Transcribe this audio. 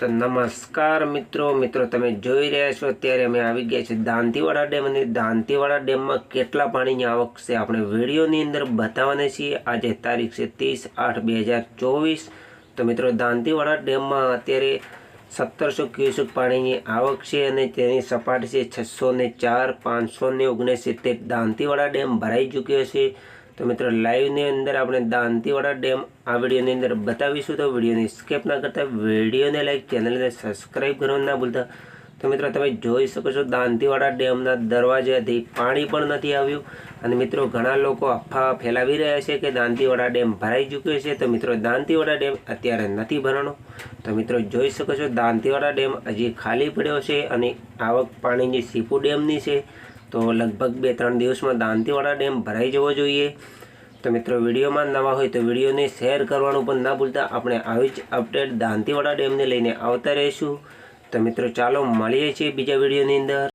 તો નમસ્કાર મિત્રો. મિત્રો, તમે જોઈ રહ્યા છો અત્યારે અમે આવી ગયા છીએ દાંતીવાડા ડેમ અને દાંતીવાડા ડેમમાં કેટલા પાણીની આવક છે આપણે વિડીયોની અંદર બતાવવાના છીએ. આજે તારીખ છે ત્રીસ આઠ બે હજાર ચોવીસ. તો મિત્રો, દાંતીવાડા ડેમમાં અત્યારે સત્તરસો ક્યુસેક પાણીની આવક છે અને તેની સપાટી છે છસો ને ચાર, પાંચસો ને ઓગણસિત્તેર. દાંતીવાડા ડેમ ભરાઈ ચૂક્યો છે. તો મિત્રો લાઈવની અંદર આપણે દાંતીવાડા ડેમ આ વિડીયોની અંદર બતાવીશું. તો વિડીયોને સ્કેપ ના કરતા વિડીયોને લાઈક ચેનલને સબસ્ક્રાઈબ કરવાનું ના ભૂલતા. તો મિત્રો તમે જોઈ શકો છો દાંતીવાડા ડેમના દરવાજાથી પાણી પણ નથી આવ્યું. અને મિત્રો ઘણા લોકો અફવા ફેલાવી રહ્યા છે કે દાંતીવાડા ડેમ ભરાઈ ચૂક્યો છે. તો મિત્રો દાંતીવાડા ડેમ અત્યારે નથી ભરાણો. તો મિત્રો જોઈ શકો છો દાંતીવાડા ડેમ હજી ખાલી પડ્યો છે અને આવક પાણીની સીપુ ડેમની છે. તો લગભગ બે ત્રણ દિવસમાં દાંતીવાડા ડેમ ભરાઈ જવો જોઈએ. તો મિત્રો, વિડીયોમાં નવા હોય તો વિડીયોને શેર કરવાનું પણ ના ભૂલતા. આપણે આવી જ અપડેટ દાંતીવાડા ડેમને લઈને આવતા રહીશું. તો મિત્રો, ચાલો, મળીએ છીએ બીજા વિડીયોની અંદર.